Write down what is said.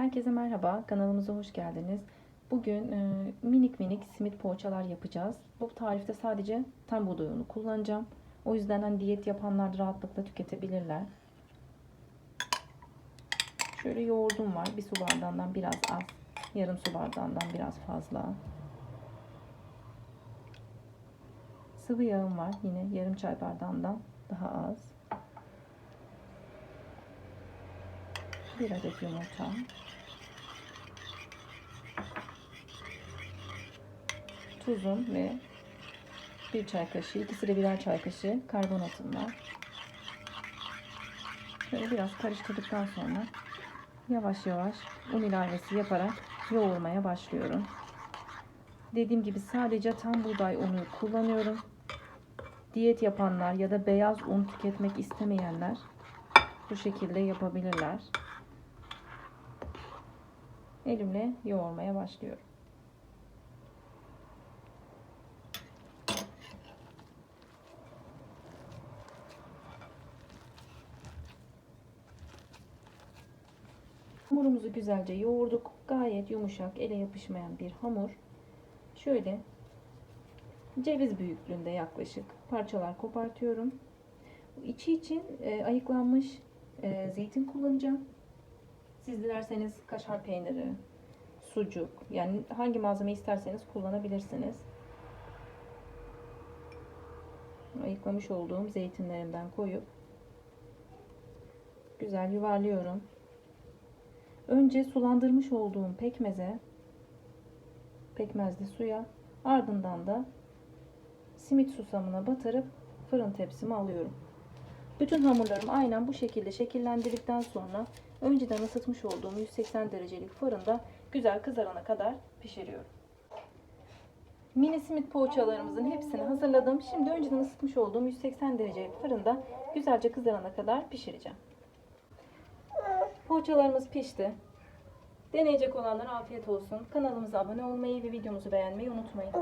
Herkese merhaba, kanalımıza hoş geldiniz. Bugün e, minik minik simit poğaçalar yapacağız. Bu tarifte sadece tam buğday unu kullanacağım. O yüzden hani diyet yapanlar rahatlıkla tüketebilirler. Şöyle yoğurdum var. Bir su bardağından biraz az. Yarım su bardağından biraz fazla. Sıvı yağım var. Yine yarım çay bardağından daha az. Bir adet yumurta. Tuzum ve bir çay kaşığı, ikisi de birer çay kaşığı karbonatım var. Şöyle biraz karıştırdıktan sonra yavaş yavaş un ilavesi yaparak yoğurmaya başlıyorum. Dediğim gibi sadece tam buğday unu kullanıyorum. Diyet yapanlar ya da beyaz un tüketmek istemeyenler bu şekilde yapabilirler. Elimle yoğurmaya başlıyorum. Hamurumuzu güzelce yoğurduk. Gayet yumuşak, ele yapışmayan bir hamur. Şöyle ceviz büyüklüğünde yaklaşık parçalar kopartıyorum. İçi için e, ayıklanmış e, zeytin kullanacağım. Siz dilerseniz kaşar peyniri, sucuk yani hangi malzeme isterseniz kullanabilirsiniz. Ayıklamış olduğum zeytinlerimden koyup güzel yuvarlıyorum. Önce sulandırmış olduğum pekmeze, pekmezli suya, ardından da simit susamına batırıp fırın tepsime alıyorum. Bütün hamurlarımı aynen bu şekilde şekillendirdikten sonra önceden ısıtmış olduğum 180 derecelik fırında güzel kızarana kadar pişiriyorum. Mini simit poğaçalarımızın hepsini hazırladım. Şimdi önceden ısıtmış olduğum 180 derecelik fırında güzelce kızarana kadar pişireceğim. Poğaçalarımız pişti. Deneyecek olanlara afiyet olsun. Kanalımıza abone olmayı ve videomuzu beğenmeyi unutmayın.